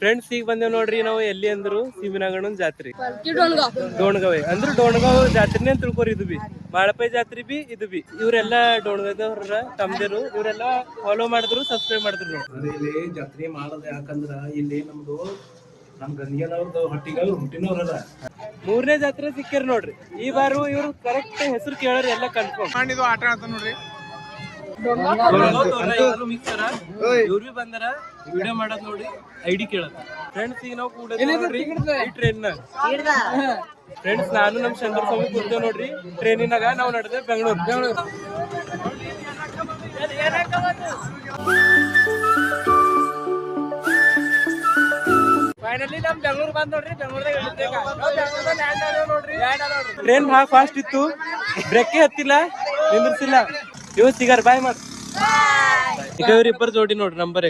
Friends ಈಗ ಬಂದೇವ್ ನೋಡ್ರಿ ನಾವು ಎಲ್ಲಿ ಅಂದ್ರು? ಸೀಮಿನಾಗಣ್ಣನ ಜಾತ್ರೆ. ಡೋಣಗಾವೆ. ಅಂದ್ರೆ ಡೋಣಗವೆ ಜಾತ್ರೆನೇ ಅಂತ ತಿಳ್ಕೊರಿ ಇದು ಬಿ. ಬಾಳಪಾಯಿ ಜಾತ್ರೆ ಬಿ ಇದು ಬಿ. ಇವರೆಲ್ಲ ಡೋಣಗದವ್ರ ತಮ್ದೇರು ಇವರೆಲ್ಲ ಫಾಲೋ ಮಾಡಿದ್ರು ಸಬ್ಸ್ಕ್ರೈಬ್ ಮಾಡಿದ್ರು ನೋಡ್ರಿ. ಇಲ್ಲಿ ಜಾತ್ರೆ ಮಾಡೋದು ಯಾಕಂದ್ರ ಇಲ್ಲಿ ನಮ್ದು ನಮ್ ಗಂಗಿಯನವ್ರದ್ದು ಹಟ್ಟಿಗಳು ಹುಟ್ಟಿನವ್ರಲ್ಲ ಮೂರನೇ ಜಾತ್ರೆ ಸಿಕ್ಕಿರ್ ನೋಡ್ರಿ. ಈ ಬಾರು ಇವ್ರು ಕರೆಕ್ಟ್ ಹೆಸರು ಕೇಳೋರು ಎಲ್ಲ ಕನ್ಫರ್ಮ್ ಆಟ ಆಡ್ತಾನ ನೋಡ್ರಿ. ಇವ್ರು ಬಿ ಬಂದಾರ? ವಿಡಿಯೋ ಮಾಡದ್ ನೋಡಿ ಐಡಿ ಕೇಳತ್ತ. ಫ್ರೆಂಡ್ಸ್ ಈಗ ನಾವು ಕೂಡ ಈ ಟ್ರೈನ್ ಫ್ರೆಂಡ್ಸ್ ನಾನು ನಮ್ ಚಂದ್ರ ಸ್ವಾಮಿ ಕೂರ್ತೇವ್ ನೋಡ್ರಿ ಟ್ರೈನಿನಾಗ ನಾವು ನಡೆದೆ ಬೆಂಗಳೂರು. ಬೆಂಗಳೂರು. ಫೈನಲಿ ನಮ್ ಬೆಂಗಳೂರು ಬಂದ್ ನೋಡ್ರಿ ಬೆಂಗಳೂರದಾಗ ಟ್ರೈನ್ ಭಾಳ ಫಾಸ್ಟ್ ಇತ್ತು. ಬ್ರೇಕೇ ಹತ್ತಿಲ್ಲ ನಿಂದ್ರಿಸಿಲ್ಲ. ಇವ್ ಸಿಗಾರ ಬಾಯ್ ಮಾಡ್. ಈಗ ಇವ್ರಿಬ್ಬರು ಜೋಡಿ ನೋಡ್ರಿ ನಂಬರ್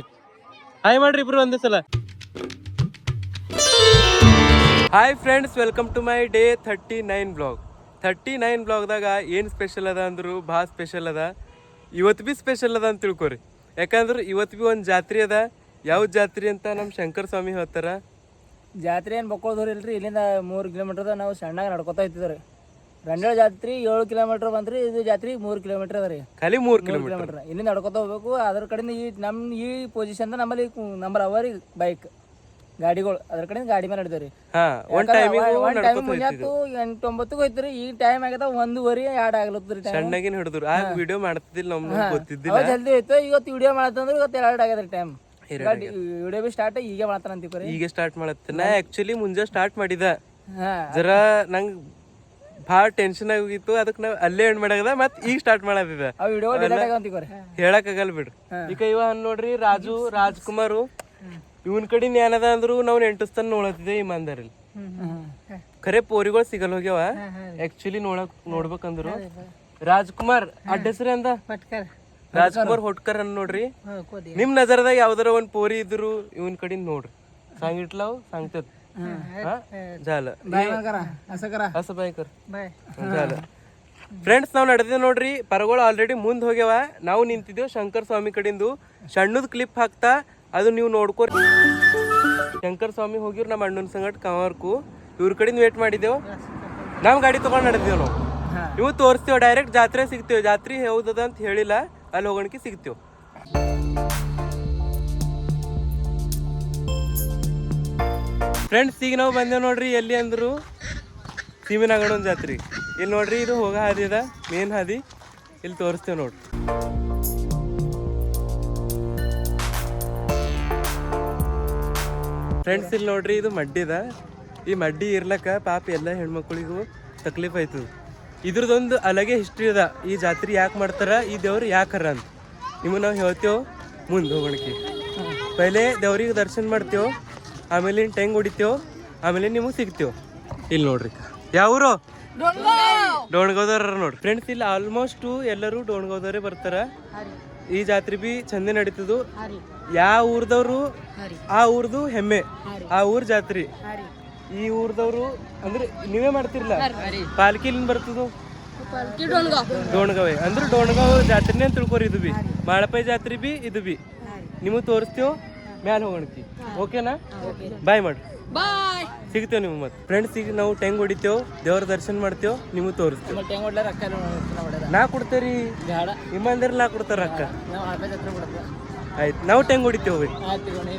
ಹಾಯ್ ಮಾಡ್ರಿ ಇಬ್ರು ಒಂದೇ ಸಲ. Hi friends welcome to my day thirty nine blog thirty nine ಬ್ಲಾಗ್ದಾಗ ಏನು ಸ್ಪೆಷಲ್ ಅದ ಅಂದ್ರು ಭಾಳ ಸ್ಪೆಷಲ್ ಅದ. ಇವತ್ತು ಭೀ ಸ್ಪೆಷಲ್ ಅದ ಅಂತ ತಿಳ್ಕೊರಿ. ಯಾಕಂದ್ರೆ ಇವತ್ತು ಭೀ ಒಂದು ಜಾತ್ರೆ ಅದ. ಯಾವ ಜಾತ್ರೆ ಅಂತ ನಮ್ಮ ಶಂಕರ್ ಸ್ವಾಮಿ ಹೇಳ್ತಾರ? ಜಾತ್ರೆ ಏನು ಬಕ್ಕೋದವ್ರು ಇಲ್ರಿ ಇಲ್ಲಿಂದ ಮೂರು ಕಿಲೋಮೀಟ್ರದ ನಾವು ಸಣ್ಣಾಗ ನಡ್ಕೋತಾ ಇತ್ತಿದ್ರಿ ರಂಡೇಳ ಜಾತ್ರೆ ಏಳು ಕಿಲೋಮೀಟರ್ ಬಂದ್ರಿ ಇದು ಜಾತ್ರೆ ಮೂರು ಕಿಲೋಮೀಟರ್ ಅದ ರೀ. ಖಾಲಿ ಮೂರು ಕಿಲೋಮೀಟರ್. ಕಿಲೋಮೀಟರ್. ಇಲ್ಲಿಂದ ನಡ್ಕೊತಾ ಹೋಗ್ಬೇಕು ಅದ್ರ ಕಡೆಯಿಂದ ಈ ನಮ್ಮ ಈ ಪೊಸಿಷನ್ ನಮ್ಮಲ್ಲಿ ನಂಬರ್ ಅವ ರೀ ಬೈಕ್ ಗಾಡಿಗಳು ಅದ್ರ ಕಡೆಯಿಂದ ಗಾಡಿ ಮೇಲೆ ನಡ್ದೇವ್ರಿ. ಹಾ ಒಂದ್ ಟೈಮಿಗೆ ಒಂದ್ ಟೈಮ್ ಮುಂಜಾತು ಎಂಟು ಒಂಬತ್ತಕ್ಕೆ ಹೋಯ್ತ್ರಿ ಈ ಟೈಮ್ ಆಗದ ಒಂದೂವರೆ ಎರಡು ಆಗ್ಲತ್ರಿ ಟೈಮ್ ಸಣ್ಣಗಿನ ಹಿಡಿದ್ರು. ಆ ವಿಡಿಯೋ ಮಾಡ್ತಿದ್ದಿಲ್ಲ ನಮ್ಗೆ ಗೊತ್ತಿದ್ದಿಲ್ಲ. ಅವಾಗ ಜಲ್ದಿ ಹೋಯ್ತು ಇವತ್ತು ವಿಡಿಯೋ ಮಾಡತ್ತಂದ್ರೆ ಇವತ್ತು ಎರಡು ಆಗ್ಯದ್ರಿ ಟೈಮ್ ವಿಡಿಯೋ ಬಿ ಸ್ಟಾರ್ಟ್ ಈಗ ಮಾಡತ್ತಾನ ಅಂತೀವಿ ಈಗ ಸ್ಟಾರ್ಟ್ ಮಾಡತ್ತೆ ನಾ ಆಕ್ಚುಲಿ ಮುಂಜಾ ಸ್ಟಾರ್ಟ್ ಮಾಡಿದ. ಜರಾ ನಂಗ್ ಭಾಳ ಟೆನ್ಷನ್ ಆಗೋಗಿತ್ತು ಅದಕ್ಕೆ ನಾವು ಅಲ್ಲೇ ಎಂಡ್ ಮಾಡಾಗದ ಮತ್ತೆ ಈಗ ಸ್ಟಾರ್ಟ್ ಮಾಡದಿದೆ ಹೇಳಕ್ಕಾಗಲ್ಲ ಬಿಡ್ರಿ. ಈಗ ಇವ ನೋಡ್ರಿ ರಾಜು ರಾಜ್ಕುಮಾರು ಇವನ್ ಕಡೆ ಏನದ ಅಂದ್ರು ನಾವು ನೆಂಟಸ್ತನ ನೋಡತ್ತಿದ್ದೆ ಇಮಾನ್ದಾರಲ್ಲಿ ಖರೆ ಪೋರಿಗಳು ಸಿಗಲ್ ಹೋಗ್ಯಾವ. ಆಕ್ಚುಲಿ ನೋಡಕ್ ನೋಡ್ಬೇಕಂದ್ರು. ರಾಜ್ಕುಮಾರ್ ಅಡ್ಡ ಅಂದ? ರಾಜ್ಕುಮಾರ್ ಹೊಟ್ಕರ್ ಅನ್ ನೋಡ್ರಿ. ನಿಮ್ ನಜರ್ದಾಗ ಯಾವ್ದಾರ ಒಂದ್ ಪೋರಿ ಇದ್ರು ಇವನ್ ಕಡೆ ನೋಡ್ರಿ. ಸಾಂಗಿಟ್ಲಾವ್ ಸಾಂಗ್ತದ सांगतात हा? झालं असं करा असं बाय कर झालं ಫ್ರೆಂಡ್ಸ್ ನಾವು ನಡೆದೇವ್ ನೋಡ್ರಿ ಪರಗಳು ಆಲ್ರೆಡಿ ಮುಂದ್ ಹೋಗ್ಯಾವ ನಾವು ನಿಂತಿದ್ದೇವ್ ಶಂಕರ್ ಸ್ವಾಮಿ ಕಡೆಂದು ಸಣ್ಣದ್ ಕ್ಲಿಪ್ ಹಾಕ್ತಾ ಅದು ನೀವು ನೋಡ್ಕೋರಿ ಶಂಕರ್ ಸ್ವಾಮಿ ಹೋಗಿರ್ ನಮ್ಮ ಅಣ್ಣನ ಸಂಗಟ್ ಕವರ್ಕು ಇವ್ರ ಕಡೆಯಿಂದ ವೇಟ್ ಮಾಡಿದ್ದೇವ್ ನಾವ್ ಗಾಡಿ ತಗೊಂಡ್ ನಡೆದೇವ್ ನಾವು ಇವು ತೋರಿಸ್ತೇವ್ ಡೈರೆಕ್ಟ್ ಜಾತ್ರೆ ಸಿಗ್ತೇವ್ ಜಾತ್ರೆ ಯಾವ್ದದ ಅಂತ ಹೇಳಿಲ್ಲ ಅಲ್ಲಿ ಹೋಗೋಣಕ್ಕೆ ಸಿಗ್ತೇವ್ ಫ್ರೆಂಡ್ಸ್ ಈಗ ನಾವು ಬಂದೇವು ನೋಡ್ರಿ ಎಲ್ಲಿ ಅಂದ್ರು? ಒಂದು ಜಾತ್ರೆ. ಇಲ್ಲಿ ನೋಡ್ರಿ ಇದು ಹೋಗ ಹಾದಿ ಅದ ಮೇನ್ ಹಾದಿ. ಇಲ್ಲಿ ತೋರಿಸ್ತೇವೆ ನೋಡ್ರಿ. ಫ್ರೆಂಡ್ಸ್ ಇಲ್ಲಿ ನೋಡ್ರಿ ಇದು ಮಡ್ಡಿ ಅದ. ಈ ಮಡ್ಡಿ ಇರ್ಲಕ್ಕ ಪಾಪ ಎಲ್ಲ ಹೆಣ್ಮಕ್ಳಿಗೂ ತಕ್ಲೀಫ್ ಆಯ್ತದ. ಇದ್ರದೊಂದು ಅಲಗೆ ಹಿಸ್ಟ್ರಿ ಅದ. ಈ ಜಾತ್ರೆ ಯಾಕೆ ಮಾಡ್ತಾರ ಈ ದೇವ್ರು ಯಾಕರ ಅಂತ. ನಿಮಗೆ ನಾವು ಹೇಳ್ತೇವೆ ಮುಂದೆ ಹೋಗೋಣಕ್ಕೆ. ಪೈಲೆ ದೇವ್ರಿಗೆ ದರ್ಶನ ಮಾಡ್ತೇವೆ. ಆಮೇಲೆ ಟೆಂಗ್ ಹೊಡಿತೇವೆ ಆಮೇಲೆ ನಿಮಗೆ ಸಿಗ್ತೇವೆ ಇಲ್ಲಿ ನೋಡ್ರಿ. ಯಾವ್ರು ಡೋಣ್ಗೌದವ್ರ ನೋಡ್ರಿ. ಫ್ರೆಂಡ್ಸ್ ಇಲ್ಲಿ ಆಲ್ಮೋಸ್ಟ್ ಎಲ್ಲರೂ ಡೋಣ್ಗೌದವರೇ ಬರ್ತಾರ. ಈ ಜಾತ್ರೆ ಬಿ ಚಂದ ನಡೀತದು ಯಾವ ಊರ್ದವ್ರು? ಆ ಊರ್ದು ಹೆಮ್ಮೆ. ಆ ಊರ್ ಜಾತ್ರೆ. ಈ ಊರ್ದವ್ರು ಅಂದ್ರೆ ನೀವೇ ಮಾಡ್ತಿರ್ಲ ಪಾಲ್ಕಿ ಬರ್ತದು? ಬರ್ತದ ಡೋಣಗಾವೆ ಡೋಣ್ಗವೆ. ಅಂದ್ರೆ ಡೋಣ್ಗಾವ್ ಜಾತ್ರೆನೇ ತಿಳ್ಕೊರಿ ಇದು ಬಿ. ಮಾಳಪೈ ಜಾತ್ರೆ ಬಿ ಇದು ಬಿ. ನಿಮಗೆ ತೋರಿಸ್ತೇವ್ ಮ್ಯಾಲ ಹೋಗೋಣತಿ ಓಕೆನಾ? ಬಾಯ್ ಮಾಡ್ರಿ. ಬಾಯ್. ಸಿಗ್ತೇವೆ ನಿಮ್ಗೆ ಮತ್ತೆ. ಫ್ರೆಂಡ್ಸ್ ಈಗ ನಾವು ಟೆಂಗ್ ಹೊಡಿತೇವ್ ದೇವ್ರ ದರ್ಶನ ಮಾಡ್ತೇವ್ ನಿಮಗೆ ತೋರಿಸ್ತೇವೆ. ಟೆಂಗ್ ರೊಕ್ಕ ನಾ ಕೊಡ್ತೇರಿ. ನಿಮ್ಮಂದ್ರೆ ಇಮ್ಮಂದಿರ್ ನಾ ಕೊಡ್ತಾರ ಬಿಡುತ್ತೆ ಆಯ್ತು. ನಾವು ಟೆಂಗ್ ಹೊಡಿತೇವೆ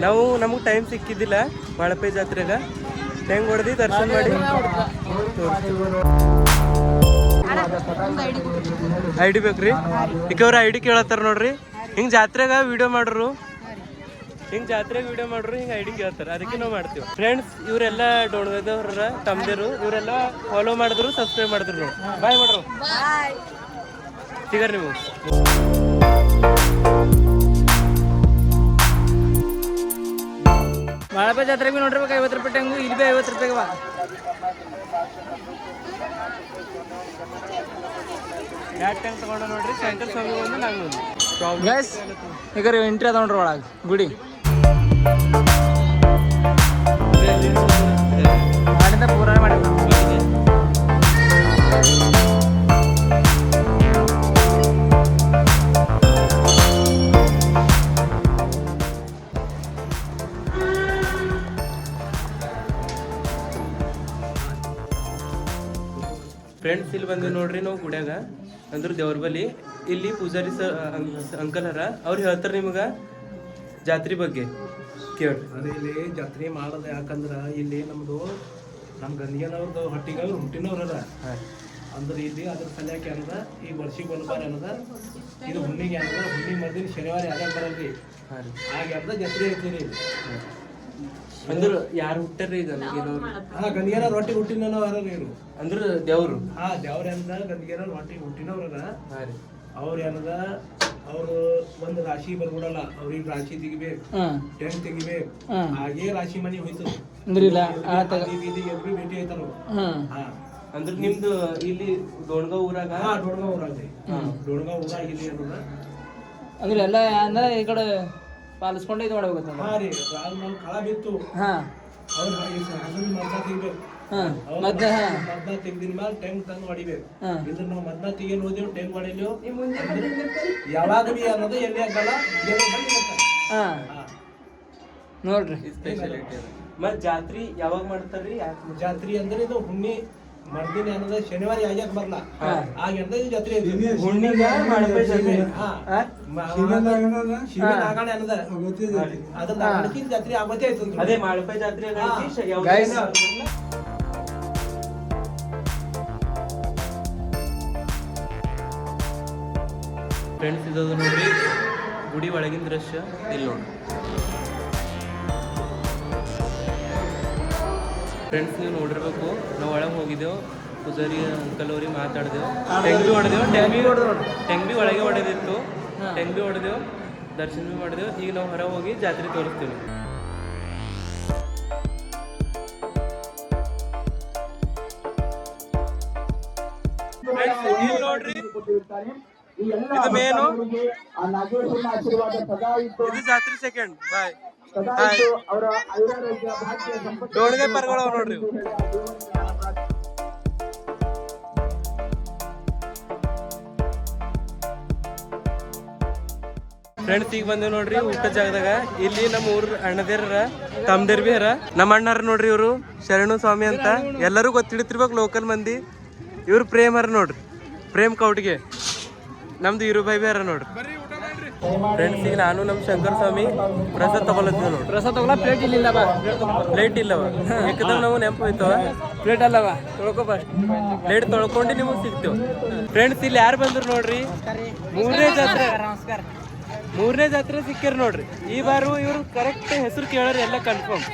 ನಾವು ನಮಗೆ ಟೈಮ್ ಸಿಕ್ಕಿದ್ದಿಲ್ಲ ಮಳಪೆ ಜಾತ್ರೆಗ ಟೆಂಗ್ ಹೊಡೆದು ದರ್ಶನ ಮಾಡಿ. ಐ ಡಿ ಬೇಕ್ರಿ? ಈಗ ಅವ್ರ ಐ ಡಿ ಕೇಳತ್ತಾರ ನೋಡ್ರಿ. ಹಿಂಗ್ ಜಾತ್ರೆಗ ವಿಡಿಯೋ ಮಾಡ್ರು. ಹಿಂಗ್ ಜಾತ್ರೆ ವಿಡಿಯೋ ಮಾಡ್ರು, ಹಿಂಗ್ ಐಡಿ ಕೇಳ್ತಾರೆ. ಅದಕ್ಕೆ ನಾವು ಮಾಡ್ತೀವಿ. ಫ್ರೆಂಡ್ಸ್ ಇವರೆಲ್ಲ ಡೋಣಗದವ್ರ, ತಮ್ದಿರು, ಇವರೆಲ್ಲ ಫಾಲೋ ಮಾಡಿದ್ರು ಸಬ್ಸ್ಕ್ರೈಬ್ ಮಾಡಿದ್ರು ಬಾಯ್ ಮಾಡ್ರು ಸಿಗರ್ ನೀವು. ಬಾಳಪ್ಪ ಜಾತ್ರೆ ಬಿ ನೋಡ್ರಿ ಐವತ್ತು ರೂಪಾಯಿ ಟೆಂಗು ಇಲ್ಲಿ ಬಿ ಐವತ್ತು ರೂಪಾಯಿಗೆ ಬಾ. ನೋಡ್ರಿ ನಂಗೆ ಈಗ ಎಂಟ್ರಿ ಅದ ನೋಡ್ರಿ ಒಳಗೆ. ಗುಡಿ. ಫ್ರೆಂಡ್ಸ್ ಇಲ್ಲಿ ಬಂದು ನೋಡ್ರಿ ನಾವು ಗುಡ್ಯಾಗ, ಅಂದ್ರೆ ದೇವ್ರ ಬಳಿ. ಇಲ್ಲಿ ಪೂಜಾರಿ ಸರ್ ಅಂಕಲ್ ಹರ ಅವ್ರು ಹೇಳ್ತಾರೆ ನಿಮಗೆ ಜಾತ್ರೆ ಬಗ್ಗೆ. ಕೇಳಿ ಅದೇ ಇಲ್ಲಿ ಜಾತ್ರೆ ಮಾಡೋದು ಯಾಕಂದ್ರ ಇಲ್ಲಿ ನಮ್ದು ನಮ್ಮ ಗಂಗಿಯನವ್ರದ್ದು ಹಟ್ಟಿಗಳು ಹುಟ್ಟಿನವ್ರ ಅಂದ್ರೆ ಇಲ್ಲಿ ಅದ್ರ ಸಲಕ್ಕೆ ಏನದ? ಈ ವರ್ಷಿಗೆ ಒಂದು ಬಾರಿ ಏನದ? ಇದು ಹುಣ್ಣಿಗೆ ಏನದ? ಹುಣ್ಣಿ ಮರ್ದಿನ ಶನಿವಾರ ಯಾರ್ಯಾರು ಬರಲ್ರಿ? ಹಾಂ ರೀ. ಆಗ ಏನದ ಜಾತ್ರೆ ಐತಿರಿ ಅಂದ್ರೆ ಯಾರು ಹುಟ್ಟಾರ್ರಿ ಈಗ ಏನವ್ರು ಹಾ ಗಂಗಿಯರ ರೊಟ್ಟಿ ಹುಟ್ಟಿನವ್ರು ಯಾರು ಇವ್ರು. ಅಂದ್ರೆ ದೇವ್ರು? ಹಾ ದೇವ್ರ ಅಂದ ಗಂಗಿಯರ ರೊಟ್ಟಿ ಹುಟ್ಟಿನವ್ರದ ಹಾಂ ರೀ. ಅವ್ರ ಏನದ ಅವರು ಒಂದು ರಾಶಿ ಬರ್ಬಿಡಲ್ಲ. ಅವ್ರಿಗೆ ರಾಶಿ ತೆಗಿಬೇಕು. ಟೆಂಟ್ ತೆಗಿಬೇಕು. ಹಾಗೆ ರಾಶಿ ಮನೆ ಹೋಯ್ತು. ಅಂದ್ರಿಲ್ಲ? ಎಲ್ರು ಭೇಟಿ ಆಯ್ತಾರ ಹಾ. ಅಂದ್ರೆ ನಿಮ್ದು ಇಲ್ಲಿ ದೋಣ್ಗಾವ್ ಊರಾಗ? ಹಾ ಡೋಣ್ಗಾವ್ ಊರಾಗ್ರಿ ಡೋಣ್ಗಾವ್ ಊರಾಗ ಇಲ್ಲಿ ಏನದ ಅಂದ್ರೆ. ಎಲ್ಲ ಅಂದ್ರೆ ಈ ಕಡೆ ಪಾಲಿಸ್ಕೊಂಡೆ ಇದು ಮಾಡ್ಬೇಕು ಹಾ ರೀ. ಕಳ ಬಿತ್ತು. ಹಾಂ. ಅವ್ರ ಮದ್ದ ತೆಗಿಬೇಕು. ಮದ್ದ ತೆಗ್ದಿನ ಮೇಲೆ ತಂದು ಹೊಡಿಬೇಕು. ಹಾಂ. ಇದ್ರ ನಾವು ಮದ್ದ ತೆಗಿಯನ್ ಹೋದೇವು ಟೆಂಕ್ ಹೊಡಿಲಿವು ಯಾವಾಗ ಬಿ ಅನ್ನೋದು ಎಲ್ಲಿ ಆಗಲ್ಲ ಏನೋ ಬಂದು ಹಾ. ನೋಡ್ರಿ. ಸ್ಪೆಷಾಲಿಟಿ ಜಾತ್ರಿ ಯಾವಾಗ ಮಾಡ್ತಾರ್ರಿ? ಜಾತ್ರಿ ಅಂದ್ರೆ ಇದು ಹುಣ್ಣಿ ಮರ್ದಿನ ಅಂದ್ರೆ ಶನಿವಾರ ಯಾಜಕ್ ಬರ್ಲ. ಆಗ ಇದು ಜಾತ್ರೆ. ಹುಣ್ಣಿಗ ಮಾಡಪೈ ಜಾತ್ರೆ ಹಾ. ಜಾತ್ರೆ ಆಗತ್ತೆ ಆಯ್ತು ಅದೇ ಮಾಡಪೈ ಜಾತ್ರೆ ಫ್ರೆಂಡ್ಸ್ ಇದದು ನೋಡ್ರಿ ಗುಡಿ ಒಳಗಿನ ದೃಶ್ಯ ಇಲ್ಲಿ ನೋಡ್ರಿ. ಫ್ರೆಂಡ್ಸ್ ನೀವು ನೋಡಿರ್ಬೇಕು. ನಾವು ಒಳಗೆ ಹೋಗಿದ್ದೆವು. ಪೂಜಾರಿ ಅಂಕಲ್ ಅವ್ರಿಗೆ ಮಾತಾಡಿದೆವು. ಟೆಂಗ್ ಬಿ ಹೊಡೆದೆವು. ಟೆಂಗ್ ಬಿ ಟೆಂಗ್ ಬಿ ಒಳಗೆ ಹೊಡೆದಿತ್ತು. ಟೆಂಗ್ ಬಿ ಹೊಡೆದೆವು. ದರ್ಶನ ಬಿ ಮಾಡಿದೆವು ಈಗ ನಾವು ಹೊರಗೆ ಹೋಗಿ ಜಾತ್ರೆ ತೋರಿಸ್ತೀವಿ. ನೋಡ್ರಿ. ಇದು ಮೇನು ಇದು ಜಾತ್ರೆ ಸೆಕೆಂಡ್ ಬಾಯ್ ಪರ್ಗಳು ನೋಡ್ರಿ. ಫ್ರೆಂಡ್ಸ್ ಈಗ ಬಂದೇವ್ ನೋಡ್ರಿ ಊಟ ಜಾಗದಾಗ. ಇಲ್ಲಿ ನಮ್ಮ ಊರ್ ಅಣ್ಣದೇರ ತಮ್ದೇರ್ ಬಿ ಹರ ನಮ್ಮ ಅಣ್ಣಾರ ನೋಡ್ರಿ ಇವರು ಶರಣು ಸ್ವಾಮಿ ಅಂತ. ಎಲ್ಲರೂ ಗೊತ್ತಿಡ್ತಿರ್ಬೇಕು ಲೋಕಲ್ ಮಂದಿ. ಇವ್ರು ಪ್ರೇಮ್ ಹರ ನೋಡ್ರಿ. ಪ್ರೇಮ್ ಕೌಟ್ಗೆ ನಮ್ದು ಇರು ಬೈ ಬಿ ಹರ ನೋಡ್ರಿ. ಫ್ರೆಂಡ್ಸ್ ಈಗ ನಾನು ನಮ್ಮ ಶಂಕರ್ ಸ್ವಾಮಿ ಪ್ರಸಾದ್ ತಗೊಳತ್ತೀವಿ ನೋಡಿ. ಪ್ರಸಾದ ತಗೊಳ ಪ್ಲೇಟ್ ಇಲ್ಲವ? ಬಾ ಪ್ಲೇಟ್ ಇಲ್ಲವ? ಯಾಕಂದ್ರೆ ನಾವು ನೆನಪು ಹೋಯ್ತವ? ಪ್ಲೇಟ್ ಅಲ್ಲವ? ತೊಳ್ಕೊ ಫಸ್ಟ್ ಪ್ಲೇಟ್ ತೊಳ್ಕೊಂಡು ನಿಮಗೆ ಸಿಗ್ತೇವೆ ಫ್ರೆಂಡ್ಸ್ ಇಲ್ಲಿ ಯಾರು ಬಂದ್ರು ನೋಡ್ರಿ? ಮೂರನೇ ಜಾತ್ರೆ. ನಮಸ್ಕಾರ ಮೂರನೇ ಜಾತ್ರೆ ಸಿಕ್ಕಿರ ನೋಡ್ರಿ. ಈ ಬಾರು ಇವರು ಕರೆಕ್ಟ್ ಹೆಸರು ಕೇಳೋರು ಎಲ್ಲ ಕನ್ಫರ್ಮ್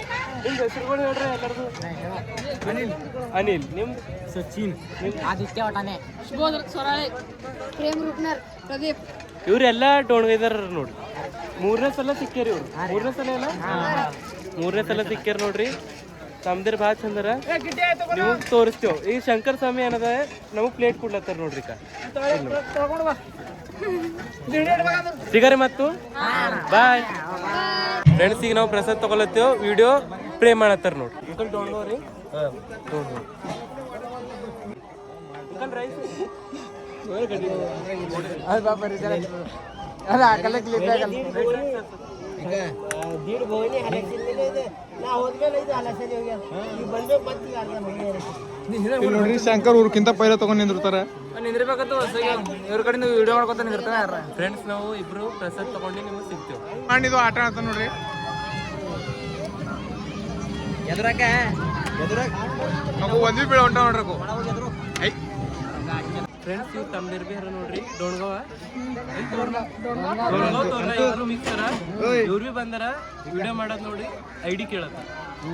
ನಿಮ್ದು ಹೆಸರುಗಳು ಹೇಳ್ರಿ ಎಲ್ಲರದು? ಅನಿಲ್. ಅನಿಲ್. ನಿಮ್ ಸಚಿನ್. ಆದಿತ್ಯ ವಟಾನೆ ಶುಭೋದ್ರ ಸ್ವರಾಳೆ ಪ್ರೇಮ್ ರೂಪ್ನರ್ ಪ್ರದೀಪ್. ಇವ್ರೆಲ್ಲ ಡೋಣ್ಗೈದಾರ ನೋಡ್ರಿ. ಮೂರನೇ ಸಲ ಸಿಕ್ಕ್ಯಾರ ಇವ್ರು. ಮೂರನೇ ಸಲ ಎಲ್ಲ ಮೂರನೇ ಸಲ ಸಿಕ್ಕ್ಯಾರ ನೋಡ್ರಿ. ತಮ್ದಿರ್ ಭಾಳ ಚಂದರ ನೀವು ತೋರಿಸ್ತೇವ್. ಈ ಶಂಕರ್ ಸ್ವಾಮಿ ಏನದ? ನಮಗ್ ಪ್ಲೇಟ್ ಕೊಡ್ಲತ್ತಾರ ನೋಡ್ರಿ ಸಿಗರಿ ಮತ್ತು? ಬಾಯ್ ಫ್ರೆಂಡ್ಸ್ ಈಗ ನಾವು ಪ್ರಸಾದ್ ತಗೊಳತ್ತೇವ್. ವಿಡಿಯೋ ಪ್ರೇ ಮಾಡತ್ತಾರ ನೋಡಿ ಅಂಕಲ್ ಡೋಣ್ಗೋರಿ ಅಂಕಲ್ ರೈಸ್ ಅದು ಬಾಪ ಅದು ಹಾಕಲ್ಲ ಕ್ಲಿಪ್ ಆಗಲ್ಲ ನೋಡ್ರಿ ಶಂಕರ್ ಊರ್ಕಿಂತ ಪೈಲ ತಗೊಂಡ್ ನಿಂದಿರ್ತಾರ. ನಿಂದಿರ್ಬೇಕಂತ ಇವ್ರ ಕಡೆಯಿಂದ ವಿಡಿಯೋ ಮಾಡ್ಕೊತ ನಿಂದಿರ್ತಾರ ಫ್ರೆಂಡ್ಸ್ ನಾವು ಇಬ್ರು ಪ್ರಸಾದ್ ತಗೊಂಡು ನಿಮಗೆ ಸಿಗ್ತೇವೆ. ಇದು ಆಟ ಆಡ್ತಾನ ನೋಡ್ರಿ. ಎದುರಾಕ? ಮಗು ಒಂದ್ವಿ ಬೀಳ ಹೊಂಟ ನೋಡ್ರಿ ಫ್ರೆಂಡ್ಸ್ ಇವ್ ತಮ್ದಿರ್ ಬಿ ಹರ ನೋಡ್ರಿ. ಡೋಣ್ಗವ. ಡೋಣ್ಗಾವ್? ಮಿಕ್ಸರ ಇವ್ರು ಬಿ ಬಂದಾರ. ವಿಡಿಯೋ ಮಾಡೋದ್ ನೋಡಿ ಐಡಿ ಡಿ ಕೇಳತ್ತ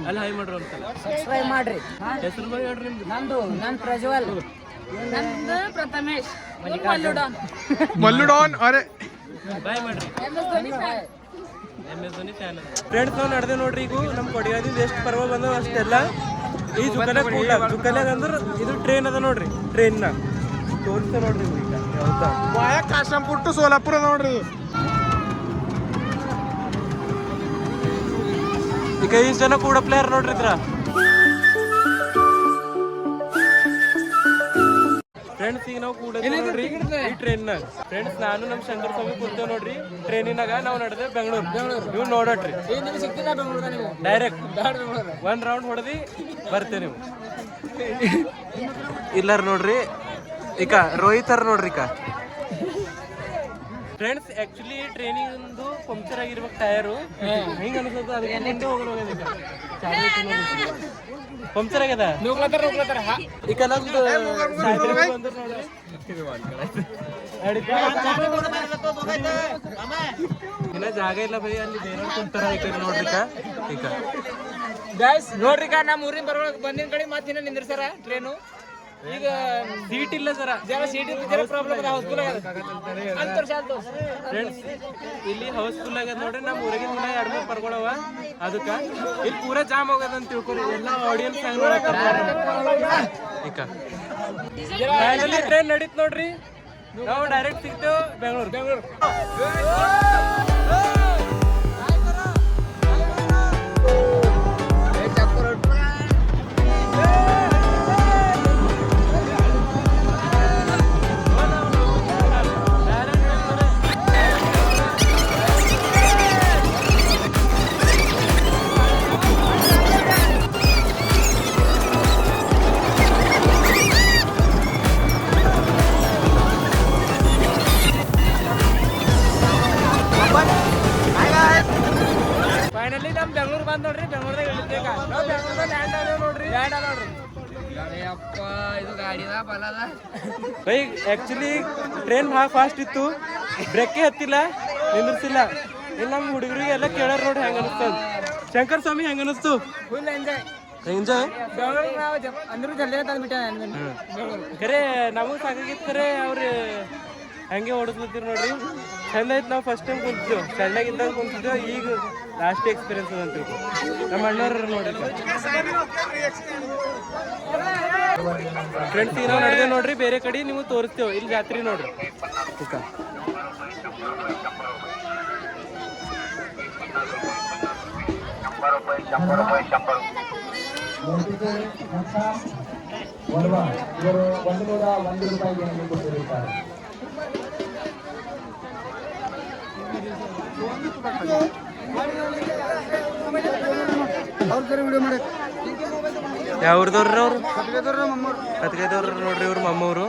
ಅಲ್ಲಿ ಹೈ ಮಾಡ್ರಿ ಅಂತ ಸಬ್ಸ್ಕ್ರೈಬ್ ಮಾಡ್ರಿ. ಹೆಸರು ಬಗ್ಗೆ ಹೇಳ್ರಿ ನಿಮ್ದು. ನಂದು ನನ್ ಪ್ರಜ್ವಲ್. ನಂದು ಪ್ರಥಮೇಶ್. ಮಲ್ಲುಡಾನ್. ಮಲ್ಲುಡಾನ್ ಅರೆ. ಬಾಯ್ ಮಾಡ್ರಿ. M S Dhoni fan M S Dhoni fan friends ನಾವು ನಡೆದೆ ನೋಡ್ರಿ ಈಗ. ನಮ್ಮ ಕೊಡಿಯಾದಿಂದ ಎಷ್ಟು ಪರ್ವ ಬಂದವ ಅಷ್ಟೆಲ್ಲ. ಈ ಜುಕಲ್ಯಾಗ ಕೂಡ ಜುಕಲ್ಯಾಗ ಅಂದ್ರೆ ಇದು ಟ್ರೈನ್ ಅದ ನೋಡ್ರಿ. ಟ್ರೈನ್ನ ತೋರಿಸ್ತಾ ನೋಡ್ರಿ ಹೌದಾ ಕಾಶಂಪುರ್ ಟು ಸೋಲಾಪುರ ನೋಡ್ರಿ. ಈಗ ಇಷ್ಟು ಜನ ಕೂಡ ಪ್ಲೇಯರ್ ನೋಡ್ರಿ ಇದ್ರ? ಫ್ರೆಂಡ್ಸ್ ಈಗ ನಾವು ಕೂಡ ನೋಡ್ರಿ. ಈ ಟ್ರೈನ್ನಾಗ ಫ್ರೆಂಡ್ಸ್ ನಾನು ನಮ್ಮ ಶಂಕರ್ ಸ್ವಾಮಿ ಕೂತೇವ್ ನೋಡ್ರಿ. ಟ್ರೈನಿನಾಗ ನಾವು ನಡೆದೆ ಬೆಂಗಳೂರು. ನೀವು ನೋಡಟ್ರಿ. ಡೈರೆಕ್ಟ್ ಒಂದ್ ರೌಂಡ್ ಹೊಡೆದಿ ಬರ್ತೇವೆ ನೀವು. ಇಲ್ಲಾರ ನೋಡ್ರಿ ಈಕ ರೋಹಿತ್ ಅವ್ರ ನೋಡ್ರಿ ಫ್ರೆಂಡ್ಸ್ ಆಕ್ಚುಲಿ ಟ್ರೈನಿಂಗ್ ಪಂಕ್ಚರ್ ಆಗಿರ್ಬೇಕು ಟಯರು ಹೆಂಗ ಅನ್ಸುತ್ತೆ ಅದಕ್ಕೆ ಪಂಕ್ಚರ್ ಆಗ್ಯದ ಇಕ ನಮ್ದು? ಇನ್ನ ಜಾಗ ಇಲ್ಲ ಬೈ ಅಲ್ಲಿ ಬೇರೆ ಕುಂತಾರ ಈ ನೋಡ್ರಿಕ ನೋಡ್ರಿ ಈಕ ಈಕ ಗಾಯ್ಸ್ ನೋಡ್ರಿ ಈಗ ನಮ್ಮ ಊರಿನ ಬರೋ ಬಂದಿನ ಕಡೆ ಮತ್ತೆ ಇನ್ನೂ ನಿಂದ್ರಸಾರ ಟ್ರೈನು ಈಗ ಸೀಟ್ ಇಲ್ಲ ಸರ. ಜರ ಸೀಟ್ ಜರ ಪ್ರಾಬ್ಲಮ್ ಅದ ಹೌಸ್ಫುಲ್ ಶಾಂತ ಫ್ರೆಂಡ್ಸ್ ಇಲ್ಲಿ ಹೌಸ್ಫುಲ್ ಆಗ್ಯದ ನೋಡ್ರಿ ನಮ್ಮ ಊರಿಗಿನ ಮನೆ ಎರಡು ಮೂರು ಪರ್ಗೊಳವ ಅದಕ್ಕ ಇಲ್ಲಿ ಪೂರ ಜಾಮ್ ಹೋಗದ ಅಂತ ತಿಳ್ಕೊರಿ. ಎಲ್ಲ ಆಡಿಯನ್ಸ್ ಹಂಗ ಈಗ ಫೈನಲಿ ಟ್ರೈನ್ ನಡೀತ್ ನೋಡ್ರಿ. ನಾವು ಡೈರೆಕ್ಟ್ ಸಿಗ್ತೇವೆ ಬೆಂಗಳೂರು ಬೆಂಗಳೂರು ಆದೇವ್ ನೋಡ್ರಿ. ನೋಡ್ರಿ ಅಪ್ಪ ಇದು ಗಾಡಿದ ಬಲದ? ಬೈ ಆಕ್ಚುಲಿ ಟ್ರೈನ್ ಭಾಳ ಫಾಸ್ಟ್ ಇತ್ತು. ಬ್ರೇಕೇ ಹತ್ತಿಲ್ಲ ನಿಲ್ಲಿಸಿಲ್ಲ. ಇಲ್ಲಿ ನಮ್ಮ ಹುಡುಗರಿಗೆ ಎಲ್ಲ ಕೇಳೋರು ನೋಡಿ ಹೆಂಗ ಅನಿಸ್ತದ ಶಂಕರ್ ಸ್ವಾಮಿ ಹೆಂಗ ಅನಿಸ್ತು? ಫುಲ್ ಎಂಜಾಯ್ ಎಂಜಾಯ್ ಅಂದ್ರೂ ಜಲ್ದಿ ತಂದ್ಬಿಟ್ಟ ಬೆಂಗಳೂರು ಖರೆ ನಮಗೂ ಸಾಕಾಗಿತ್ತು ಖರೆ ಅವ್ರು ಹಂಗೆ ಓಡಿಸ್ಲತ್ತೀರಿ ನೋಡ್ರಿ? ಚಂದ ಐತೆ ನಾವು ಫಸ್ಟ್ ಟೈಮ್ ಕುಂತಿದ್ದೆವು ಚೆನ್ನಾಗಿದ್ದ ಕುಂತಿದ್ದೆವು ಈಗ ಲಾಸ್ಟ್ ಎಕ್ಸ್ಪೀರಿಯನ್ಸ್ ಅಂತ ನಮ್ಮ ಅಣ್ಣವ್ರ ನೋಡಿ ಫ್ರೆಂಡ್ಸ್ ನಾವು ನಡೆದೇ ನೋಡ್ರಿ, ಬೇರೆ ಕಡೆ ನೀವು ತೋರಿಸ್ತೇವೆ. ಇಲ್ಲಿ ಜಾತ್ರೆ ನೋಡ್ರಿ. ಒಂದು ನೂರ ಒಂದು ರೂಪಾಯಿಗೆ ಕೊಟ್ಟಿರುತ್ತಾರೆ ಯಾವ್ರದವ್ರ ಅವ್ರು ಹತ್ಗೈದವ್ರ ನೋಡ್ರಿ ಇವ್ರು ಮಮ್ಮವರು.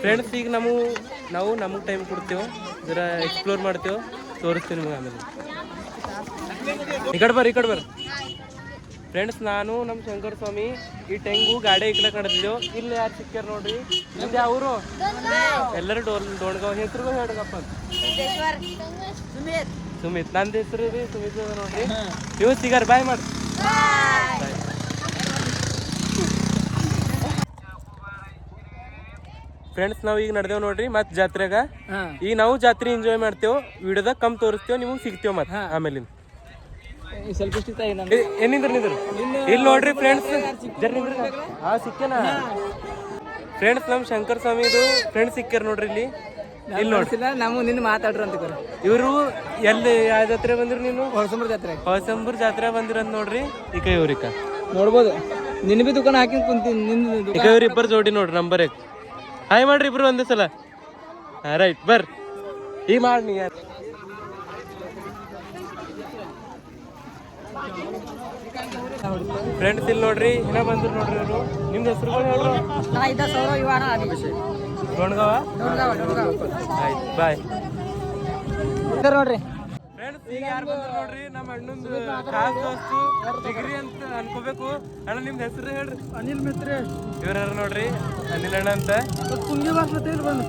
ಫ್ರೆಂಡ್ಸ್ ಈಗ ನಾವು ನಾವು ನಮಗೆ ಟೈಮ್ ಕೊಡ್ತೇವೆ? ಜರ ಎಕ್ಸ್ಪ್ಲೋರ್ ಮಾಡ್ತೇವೆ? ತೋರಿಸ್ತೀವಿ ನಿಮ್ಗೆ ಆಮೇಲೆ. ಈ ಕಡೆ ಬರ್ರಿ, ಈ ಕಡೆ ಬರ್ರಿ. ಫ್ರೆಂಡ್ಸ್ ನಾನು ನಮ್ಮ ಶಂಕರ್ ಸ್ವಾಮಿ ಈ ಟೆಂಗು ಗಾಡಿ ಇಕ್ಲಕ್ ನಡೆದಿದ್ದೆವು ಇಲ್ಲಿ ಯಾರು ಸಿಕ್ಕ್ಯಾರ ನೋಡ್ರಿ? ನಿಮ್ದು ಅವರು ಎಲ್ಲರೂ ಡೋಲ್ ಡೋಣ್ಗಾವ್ ಹೆಸರು ಹೇಳಪ್ಪ ಸುಮಿತ್. ನಂದು ಹೆಸರು ರೀ ಸುಮಿತ್ ನೋಡ್ರಿ. ನೀವು ಸಿಗಾರ ಬಾಯ್ ಮಾಡಿ ಫ್ರೆಂಡ್ಸ್ ನಾವು ಈಗ ನಡೆದೇವ್ ನೋಡ್ರಿ ಮತ್ತೆ ಜಾತ್ರೆಗ. ಈಗ ನಾವು ಜಾತ್ರೆ ಎಂಜಾಯ್ ಮಾಡ್ತೇವೆ ವಿಡಿಯೋದಾಗ ಕಮ್ ತೋರಿಸ್ತೇವೆ ನಿಮಗೆ ಸಿಗ್ತೇವೆ ಮತ್ತೆ ಆಮೇಲೆ ನಾನು ಏನಿಂದ್ರ ನಿಂದ್ರ ಇಲ್ಲಿ ನೋಡ್ರಿ ಫ್ರೆಂಡ್ಸ್ ನಿಂದ್ರಿ ಹಾ ಸಿಕ್ಕೇನ? ಫ್ರೆಂಡ್ಸ್ ನಮ್ ಶಂಕರ್ ಸ್ವಾಮಿದು ಫ್ರೆಂಡ್ಸ್ ಸಿಕ್ಕ್ಯಾರ ನೋಡ್ರಿ ಇಲ್ಲಿ. ಇಲ್ಲಿ ಇಲ್ಲ ನಾವು ನಿನ್ನ ಮಾತಾಡ್ರ ಅಂತ ಇವರು ಎಲ್ಲಿ ಯಾವ ಜಾತ್ರೆ ಬಂದ್ರಿ ನೀನು? ಹೊಳಸಂಬ್ರ ಜಾತ್ರೆ. ಹೊಸಂಬರ್ ಜಾತ್ರೆ ಬಂದಿರಂತ ನೋಡ್ರಿ ಈಕ ಇವ್ರಿಕ ನೋಡ್ಬೋದು. ನಿನ್ನ ಬಿ ದುಕಾನ್ ಹಾಕಿ ಕುಂತೀನಿ ನಿನ್ನ ಈಗ ಇವ್ರ ಇಬ್ಬರು ಜೋಡಿ ನೋಡ್ರಿ ನಂಬರ್ ಹಾಯ್ ಮಾಡ್ರಿ ಇಬ್ರು ಒಂದೇ ಸಲ. ರೈಟ್ ಬರ್ ಈಗ ಮಾಡಿ ಯಾರು? ಫ್ರೆಂಡ್ಸ್ ಇಲ್ಲಿ ನೋಡ್ರಿ ಇನ್ನ ಬಂದ್ರು ನೋಡ್ರಿ ಇವರು. ನಿಮ್ದು ಹೆಸರು ಹೇಳ್ರು ನೋಡ್ಗಾವ ಆಯ್ತು ಬಾಯ್ ನೋಡ್ರಿ. ಫ್ರೆಂಡ್ಸ್ ಈಗ ಯಾರು ಬಂದ್ರು ನೋಡ್ರಿ ನಮ್ಮ ಅಣ್ಣಂದು ಖಾಸ್ ದೋಸ್ತು ಡಿಗ್ರಿ ಅಂತ ಅನ್ಕೋಬೇಕು. ಅಣ್ಣ ನಿಮ್ದು ಹೆಸರು ಹೇಳ್ರಿ. ಅನಿಲ್ ಮಿತ್ರೆ ಇವ್ರ ನೋಡ್ರಿ ಅನಿಲ್ ಅಣ್ಣ ಅಂತ. ಕುಂಗಿ ಬಾಸ್ಮತಿ ಇಲ್ಲಿ ಬಂದು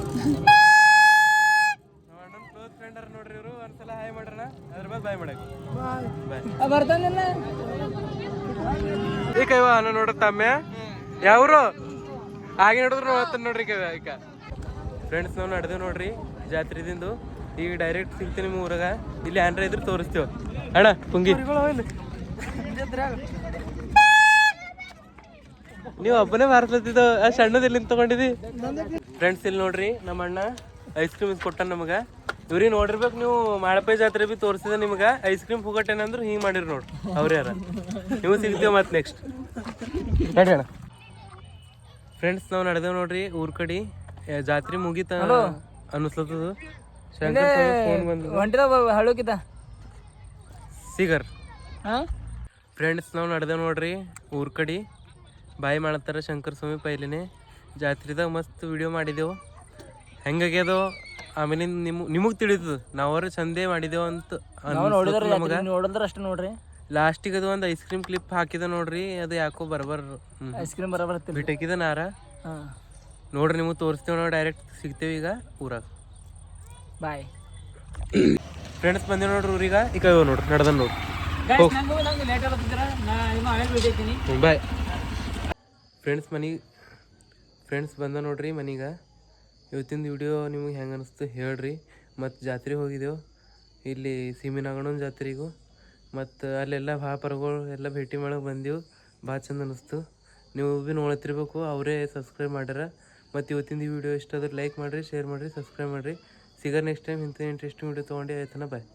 ನಮ್ಮ ಅಣ್ಣನ ಕ್ಲೋಸ್ ಫ್ರೆಂಡ್ ಅರ ನೋಡ್ರಿ ಇವರು. ಒಂದ್ಸಲ ಹಾಯ್ ಮಾಡ್ರಣ ಅದ್ರ ಮೇಲೆ ಬಾಯ್ ಮಾಡಕ್ ಬಾಯ್ ಬರ್ತಾನಿಲ್ಲ ಈಗ ಇವ ಅಣ್ಣ ನೋಡ್ರಿ ತಮ್ಮ. ಯಾವ್ರು? ಹಾಗೆ ನೋಡಿದ್ರು ನೋಡ್ತಾನೆ ನೋಡ್ರಿ ಈಗ ಈಗ. ಫ್ರೆಂಡ್ಸ್ ನಾವು ನಡೆದೇವ್ ನೋಡ್ರಿ ಜಾತ್ರೆದಿಂದು. ಈಗ ಡೈರೆಕ್ಟ್ ಸಿಗ್ತೀನಿ ನಿಮ್ಮ ಊರಾಗ. ಇಲ್ಲಿ ಏನ್ರ ಇದ್ರೆ ತೋರಿಸ್ತೇವೆ. ಅಣ್ಣ, ಪುಂಗಿ. ನೀವು ಒಬ್ಬನೇ ಮಾರ್ಲತ್ತಿದ್ದು ಆ ಇಲ್ಲಿಂದ ತಗೊಂಡಿದ್ದಿ ಫ್ರೆಂಡ್ಸ್ ಇಲ್ಲಿ ನೋಡ್ರಿ ನಮ್ಮ ಅಣ್ಣ ಐಸ್ ಕ್ರೀಮ್ ಕೊಟ್ಟ ನಮಗ. ಇವ್ರಿಗೆ ನೋಡಿರ್ಬೇಕು ನೀವು ಮಾಡಪ್ಪ ಜಾತ್ರೆ ಬಿ ತೋರಿಸಿದ ನಿಮ್ಗೆ ಐಸ್ ಕ್ರೀಮ್ ಫುಗಟ್ ಏನಂದ್ರೆ ಹಿಂಗೆ ಮಾಡಿರಿ ನೋಡ್ರಿ ಅವ್ರ ಯಾರ. ನೀವು ಸಿಗ್ತೇವೆ ಮತ್ತೆ ನೆಕ್ಸ್ಟ್ ಫ್ರೆಂಡ್ಸ್ ನಾವು ನಡೆದೇವು ನೋಡ್ರಿ ಊರ್ ಕಡೆ. ಜಾತ್ರೆ ಮುಗೀತ ಅನ್ನಿಸ್ಲತ್ತದು ಫೋನ್ ಬಂದು ಹಳ್ಳೋಕಿತ ಸಿಗರ್. ಹಾಂ? ಫ್ರೆಂಡ್ಸ್ ನಾವು ನಡೆದೇವು ನೋಡ್ರಿ ಊರ್ ಕಡೆ. ಬಾಯಿ ಮಾಡತ್ತಾರ ಶಂಕರ ಸ್ವಾಮಿ ಪೈಲಿನೇ. ಜಾತ್ರೆದಾಗ ಮಸ್ತ್ ವಿಡಿಯೋ ಮಾಡಿದೆವು. ಹೆಂಗಾಗ್ಯದೋ ಆಮೇಲೆ ನಿಮ್ ನಿಮಗ್ ತಿಳಿತದ ನಾವರ ಚಂದೇ ಮಾಡಿದೆವು ಅಂತ ನೋಡಿದ್ರ ಅಷ್ಟು ನೋಡ್ರಿ. ಲಾಸ್ಟಿಗೆ ಅದು ಒಂದು ಐಸ್ ಕ್ರೀಮ್ ಕ್ಲಿಪ್ ಹಾಕಿದ ನೋಡ್ರಿ ಅದು ಯಾಕೋ ಬರಬರ್ ಐಸ್ ಕ್ರೀಮ್ ಬರಬರ್ ಬಿಟ್ಟಕಿದ ನಾರ. ನೋಡ್ರಿ ನಿಮಗೆ ತೋರಿಸ್ತೇವೆ ನಾವು ಡೈರೆಕ್ಟ್ ಸಿಗ್ತೇವೆ ಈಗ ಊರಾಗ. ಬಾಯ್ ಫ್ರೆಂಡ್ಸ್ ಬಂದೆ ನೋಡ್ರಿ ಊರಿಗ ಈಗ ನೋಡ್ರಿ ನಡೆದ ನೋಡ್ರಿ. ಬಾಯ್ ಫ್ರೆಂಡ್ಸ್ ಮನೆಗೆ ಫ್ರೆಂಡ್ಸ್ ಬಂದ ನೋಡ್ರಿ ಮನೀಗ. ಇವತ್ತಿನ ವಿಡಿಯೋ ನಿಮಗೆ ಹೆಂಗೆ ಅನಿಸ್ತು ಹೇಳ್ರಿ. ಮತ್ತು ಜಾತ್ರೆ ಹೋಗಿದ್ದೆವು. ಇಲ್ಲಿ ಸೀಮಿನಾಗಣ್ಣನ ಜಾತ್ರೆಗೂ, ಮತ್ತು ಅಲ್ಲೆಲ್ಲ ವ್ಯಾಪಾರಗಳು ಪರಗಳು ಎಲ್ಲ ಭೇಟಿ ಮಾಡಕ್ಕೆ ಬಂದೆವು. ಭಾಳ ಚಂದ ಅನಿಸ್ತು. ನೀವು ಭೀ ನೋಡತ್ತಿರ್ಬೇಕು, ಅವರೇ ಸಬ್ಸ್ಕ್ರೈಬ್ ಮಾಡ್ಯಾರ. ಮತ್ತು ಇವತ್ತಿನ ವಿಡಿಯೋ ಇಷ್ಟ ಆದ್ರೆ ಲೈಕ್ ಮಾಡಿರಿ ಶೇರ್ ಮಾಡಿರಿ ಸಬ್ಸ್ಕ್ರೈಬ್ ಮಾಡಿರಿ. ಸಿಗರ್ ನೆಕ್ಸ್ಟ್ ಟೈಮ್ ಇಂಥ ಇಂಟ್ರೆಸ್ಟಿಂಗ್ ವಿಡಿಯೋ ತೊಗೊಂಡು ಆಯ್ತಾನ ಬಾಯ್